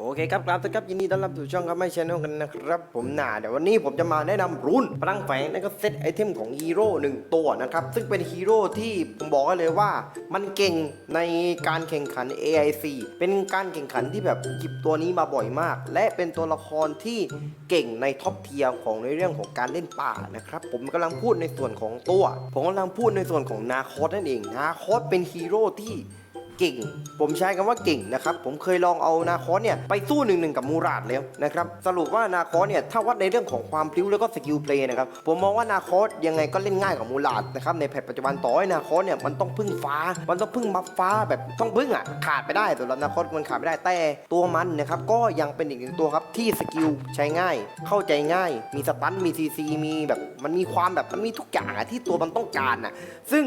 โอเคครับครับทุกครับยินดีต้อนรับสู่ช่องครับไม่ชแนลกันนะครับ ผมหนาเดี๋ยววันนี้ผมจะมาแนะนำรุ่นพลังแฝงและก็เซตไอเทมของฮีโร่หนึ่งตัวนะครับ ซึ่งเป็นฮีโร่ที่ผมบอกเลยว่า มันเก่งในการแข่งขัน AIC เป็นการแข่งขันที่แบบหยิบตัวนี้มาบ่อยมาก และเป็นตัวละครที่เก่งในท็อปเทียร์ของในเรื่องของการเล่นป่านะครับผมกำลังพูดในส่วนของตัว ผมกำลังพูดในส่วนของนาคอสนั่นเองนาคอสเป็นฮีโร่ที่ เก่ง ผมใช้คำว่าเก่งนะครับ ผมเคยลองเอานาคอสเนี่ยไปสู้หนึ่งหนึ่งกับมูราดแล้วนะครับสรุปว่านาคอสเนี่ยถ้าวัดในเรื่องของความพลิ้วแล้วก็สกิลเพลย์นะครับผมมองว่านาคอสยังไงก็เล่นง่ายกว่ามูราดนะครับในแพทปัจจุบันต่อให้นาคอสเนี่ยมันต้องพึ่งฟ้า มันต้องพึ่งบัฟฟ้าแบบต้องพึ่งอะขาดไปได้สำหรับนาคอสมันขาดไม่ได้แต่ตัวมันนะครับก็ยังเป็นอีกหนึ่งตัวครับที่สกิลใช้ง่าย เข้าใจง่าย มีสตันมีซีซีมีแบบมันมีความแบบมันมีทุกอย่างที่ตัวมันต้องการอะซึ่ง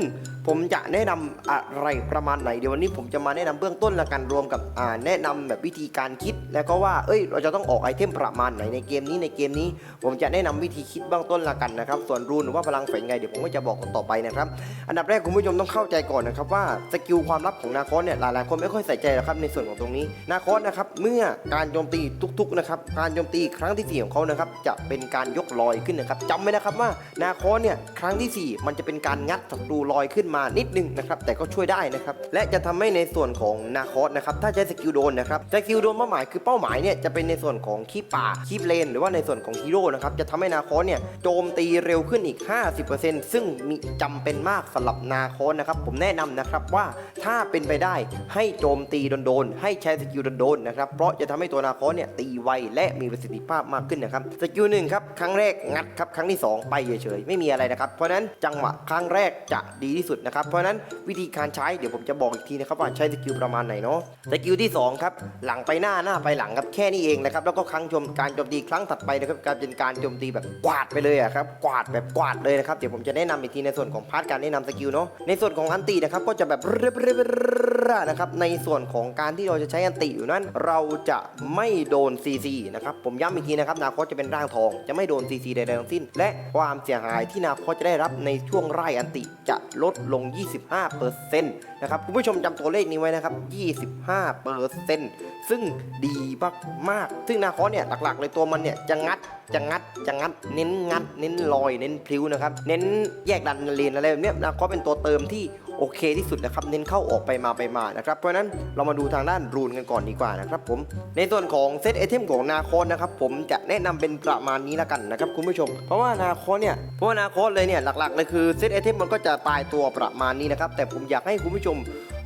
ผมจะแนะนำอะไรประมาณไหนเดี๋ยววันนี้ผมจะมาแนะนำเบื้องต้นละกันรวมกับแนะนำแบบวิธีการคิด แล้วก็ว่าเอ้ยเราจะต้องออกไอเทมประมาณไหนในเกมนี้ในเกมนี้ ผมจะแนะนำวิธีคิดเบื้องต้นละกันนะครับส่วนรูนหรือว่าพลังแฝงไงเดี๋ยวผมก็จะบอกต่อไปนะครับอันดับแรกคุณผู้ชมต้องเข้าใจก่อนนะครับว่าสกิลความลับของนาคอสเนี่ยหลายๆคนไม่ค่อยใส่ใจหรอกครับในส่วนของตรงนี้นาคอสนะครับเมื่อการโจมตีทุกๆนะครับการโจมตีครั้งที่สี่ของเขานะครับจะเป็นการยกลอยขึ้นนะครับจำไว้นะครับว่านาคอสเนี่ยครั้งที่สี่มันจะเป็นการงัดศัตรูลอยขึ้นมานิดนึงนะครับแต่ก็ช่วยได้นะครับและจะทำให้ในส่วนของนาคอสนะครับถ้าใช้สกิลโดนนะครับสกิลโดนเป้าหมายคือเป้าหมายเนี่ยจะเป็นในส่วนของคีบป่าคีบเลน หรือว่าในส่วนของฮีโร่นะครับจะทำให้นาคอสเนี่ยโจมตีเร็วขึ้นอีก 50%ซึ่งมีจำเป็นมากสำหรับนาคอสนะครับผมแนะนำนะครับว่าถ้าเป็นไปได้ให้โจมตีโดนๆให้ใช้สกิลโดนๆนะครับเพราะจะทำให้ตัวนาคอสเนี่ยตีไวและมีประสิทธิภาพมากขึ้นนะครับสกิลหนึ่งครับครั้งแรกงัดครับครั้งที่สองไปเฉยๆไม่มีอะไรนะครับเพราะนั้นจังหวะครั้งแรกจะดีที่สุดนะครับเพราะฉะนั้นวิธีการใช้เดี๋ยวผมจะบอกอีกทีนะครับว่าใช้สกิลประมาณไหนเนาะสกิลที่สองครับหลังไปหน้าหน้าไปหลังครับแค่นี้เองนะครับแล้วก็ครั้งชมการโจมตีครั้งถัดไปนะครับการเป็นการโจมตีแบบกวาดไปเลยอะครับกวาดแบบกวาดเลยนะครับเดี๋ยวผมจะแนะนำอีกทีในส่วนของพาร์ทการแนะนำสกิลเนาะในส่วนของอันตีนะครับก็จะแบบเรื่อ ยๆนะครับในส่วนของการที่เราจะใช้อันติอยู่นั้น เราจะไม่โดน CC นะครับผมย้ำอีกทีนะครับนาคอสจะเป็นร่างทอง จะไม่โดน CC ใดๆทั้งสิ้น และความเสียหายที่นาคอสจะได้รับในช่วงไร่อันติจะลดลง 25%นะครับคุณผู้ชมจำตัวเลขนี้ไว้นะครับ 25%ซึ่งดีมากๆซึ่งนาคอสเนี่ยหลักๆเลยตัวมันเนี่ยจะงัดจะงัดจะงัดเน้นงัด เน้นลอย เน้นพลิ้วนะครับ เน้นแยกดันเลนอะไรแบบนี้นาคอสเป็นตัวเติมที่ โอเคที่สุดนะครับ เน้นเข้าออกไปมาไปมานะครับ เพราะฉะนั้นเรามาดูทางด้านรูนกันก่อนดีกว่านะครับผม ในส่วนของเซตไอเทมของนาคอนนะครับผมจะแนะนำเป็นประมาณนี้ละกันนะครับคุณผู้ชม เพราะว่านาคอนเนี่ย เพราะว่านาคอนเลยเนี่ยหลักๆเลยคือเซตไอเทมมันก็จะตายตัวประมาณนี้นะครับ แต่ผมอยากให้คุณผู้ชม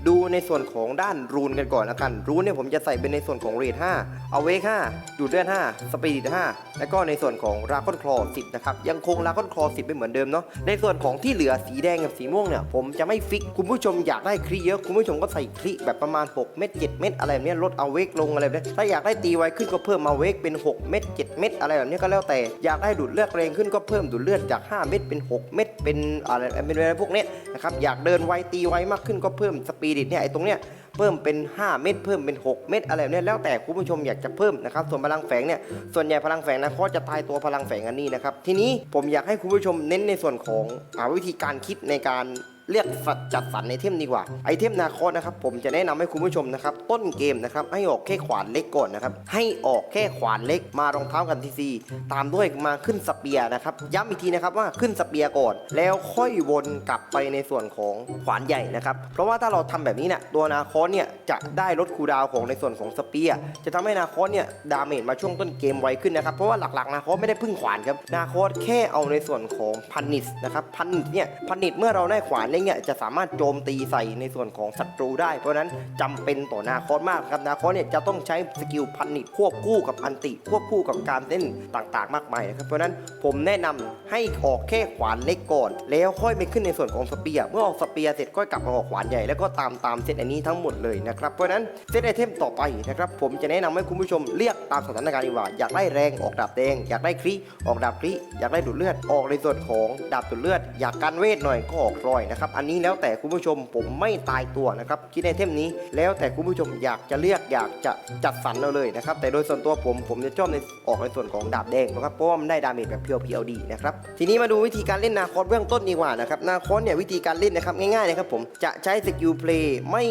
ดูในส่วนของด้านรูนกันก่อนละกัน รูนเนี่ยผมจะใส่เป็นในส่วนของเรท5เอาเวก5ดูดเลือด5สปีด5แล้วก็ในส่วนของราคอนคลอ10นะครับยังคงราคอนคลอ10เป็นเหมือนเดิมเนาะในส่วนของที่เหลือสีแดงกับสีม่วงเนี่ยผมจะไม่ฟิกคุณผู้ชมอยากได้คลีเยอะคุณผู้ชมก็ใส่คลีแบบประมาณ 6 เม็ด7เม็ดอะไรแบบนี้ลดเอาเวกลงอะไรแบบนี้ถ้าอยากได้ตีไวขึ้นก็เพิ่มมาเวกเป็น 6 เม็ด7เม็ดอะไรแบบนี้ก็แล้วแต่อยากได้ดูดเลือดแรงขึ้นก็เพิ่มดูดเลือดจาก 5 เม็ดเป็น 6 เม็ดเป็นอะไรเป็นอะไรพวกเนี้นะครับอยากเดินไวตีไวมากขึ้นก็เพิ่มสปีดดิตเนี่ยไอ้ตรงเนี้ยเพิ่มเป็น 5 เม็ดเพิ่มเป็น 6 เม็ดอะไรเนี่ยแล้วแต่คุณผู้ชมอยากจะเพิ่มนะครับส่วนพลังแฝงเนี่ยส่วนใหญ่พลังแฝงนะเขาจะตายตัวพลังแฝงอันนี้นะครับทีนี้ผมอยากให้คุณผู้ชมเน้นในส่วนของอาวิธีการคิดในการ เลือกสัจัดสรรไอเทมดีกว่าไอเทมนาคอสนะครับผมจะแนะนำให้คุณผู้ชมนะครับต้นเกมนะครับให้ออกแค่ขวานเล็กก่อนนะครับให้ออกแค่ขวานเล็กมารองเท้ากันทีซีตามด้วยมาขึ้นสเปียร์นะครับย้ำอีกทีนะครับว่าขึ้นสเปียร์ก่อน แล้วค่อยวนกลับไปในส่วนของขวานใหญ่นะครับเพราะว่าถ้าเราทำแบบนี้เนี่ยตัวนาคอสเนี่ยจะได้ลดคูดาวของในส่วนของสเปียร์จะทำให้นาคอสเนี่ยดาเมจมาช่วงต้นเกมไวขึ้นนะครับเพราะว่าหลักๆนาคอสไม่ได้พึ่งขวานครับนาคอสแค่เอาในส่วนของพันนิสนะครับพันนิสเนี่ยพันนิสเมื่อเราได้ขวานเล็กเนี่ยจะสามารถโจมตีใส่ในส่วนของศัตรูได้ เพราะนั้นจำเป็นต่อนาคอสมากครับนาคอสเนี่ยจะต้องใช้สกิลพันนิสควบคู่กับอันติควบคู่กับการเล่นต่างๆ มากมายนะครับเพราะนั้นผมแนะนำให้ออกแค่ขวานเล็กก่อน แล้วค่อยไปขึ้นในส่วนของสเปียร์เมื่อออกสเปียร์เสร็จก็กลับมาออกขวานใหญ่แล้วก็ตามตามเซตอันนี้ทั้งหมดเลยนะครับเพราะนั้นเซตไอเทมต่อไปนะครับผมจะแนะนำให้คุณผู้ชมเลือกตามสถานการณ์ดีกว่าอยากได้แรงออกดาบแดงอยากได้ครีออกดาบครีอยากได้ดูดเลือดออกในส่วนของดาบดูดเลือด อยากกันเวทหน่อยก็ออกรอยนะครับนะครับ อันนี้แล้วแต่คุณผู้ชมผมไม่ตายตัวนะครับคิดไอเทมนี้แล้วแต่คุณผู้ชมอยากจะเลือกอยากจะจัดสรรเอาเลยนะครับ แต่โดยส่วนตัวผมผมจะชอบในออกในส่วนของดาบแดงนะครับเพราะว่ามันได้ดาเมจแบบเพียวๆดีนะครับทีนี้มาดูวิธีการเล่นนาคอสเบื้องต้นดีกว่านะครับนาคอสเนี่ยวิธีการเล่นนะครับง่ายๆนะครับผมจะใช้สกิลเพลย์ไม่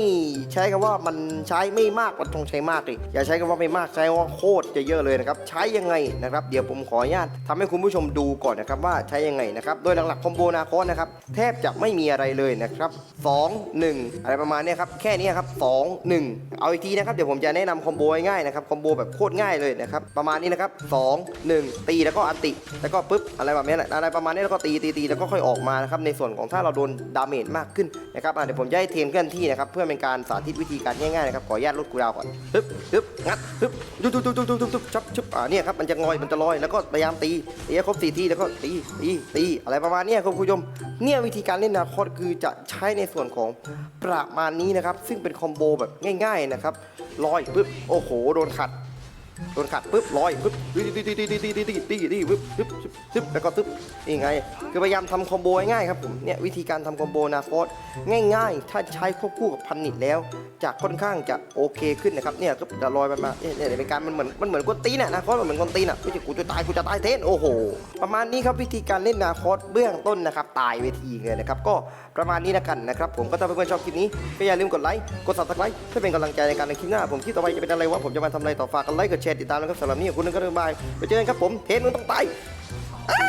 ใช้คำว่ามันใช้ไม่มากมันต้องใช้มากเลยอย่าใช้คำว่าไม่มากใช้ว่าโคตรจะเยอะเลยนะครับใช้ยังไงนะครับเดี๋ยวผมขออนุญาตทำให้คุณผู้ชมดูก่อนนะครับว่าใช้ยังไงนะครับโดยหลักๆคอมโบนาคอสนะครับแทบจะไม่มีอะไรเลยนะครับ 2 1 อะไรประมาณนี้ครับ แค่นี้ครับ 2 1 เอาอีกทีนะครับ เดี๋ยวผมจะแนะนำคอมโบง่ายๆนะครับ คอมโบแบบโคตรง่ายเลยนะครับ ประมาณนี้นะครับ 2 1 ตีแล้วก็อันติ แล้วก็ปุ๊บ อะไรแบบนี้แหละ อะไรประมาณนี้แล้วก็ตีตีตีแล้วก็ค่อยออกมานะครับ ในส่วนของถ้าเราโดนดาเมจมากขึ้นนะครับเดี๋ยวผมจะให้เทมเคลื่อนที่นะครับ เพื่อเป็นการสาธิตวิธีการง่ายๆนะครับ ขออนุญาตลดกูดาวก่อนฮึบฮึบงัดฮึบยุบยุบยุบยุบยุบยุบยุบชับชุบอ่าเนี่ยครับ มันจะงอย มันจะลอย แล้วก็พยายามตีตีครบสี่ที แล้วก็ตีตีตีอะไรประมาณนี้ครับคุณผู้ชม เนี่ยวิธีการเล่นนาคอสคือจะใช้ในส่วนของประมาณนี้นะครับ ซึ่งเป็นคอมโบแบบง่าย ๆนะครับลอยปึ๊บโอ้โหโดนขัด โดนขัดปุ๊บลอยปุ๊บตีตีตีตีตีตีตีตีตีตีปุ๊บปุ๊บปุ๊บแล้วก็ปุ๊บนี่ไงคือพยายามทำคอมโบง่ายครับผมเนี่ยวิธีการทำคอมโบนาโคตง่ายๆ ถ้าใช้ควบคู่กับพันนิดแล้วจะค่อนข้างจะโอเคขึ้นนะครับเนี่ยก็จะลอยไปมาเนี่ยเนี่ยเป็นการมันเหมือนมันเหมือนกวนตีนอะนาคอสมันเหมือนกวนตีนอะไม่ใช่กูจะตายกูจะตายเทนโอ้โหประมาณนี้ครับวิธีการเล่นนาคอสเบื้องต้นนะครับตายเวทีเลยนะครับก็ประมาณนี้นะกันนะครับผมก็ถ้าเพื่อนๆชอบคลิปนี้ก็อย่าลืมกดไลค์กดซับสไครต์เพื่อเป็นกำลังใจในการในคลิปหน้าผมคลิปต่อไปจะเป็นอะไรวะผมจะมาทำอะไรต่อฝากกันไลค์กดแชร์ติดตามนะครับสำหรับนี้ขอบคุณนะครับบ๊ายบายไปเจอกันครับผมเทนมึงต้องตายอ้า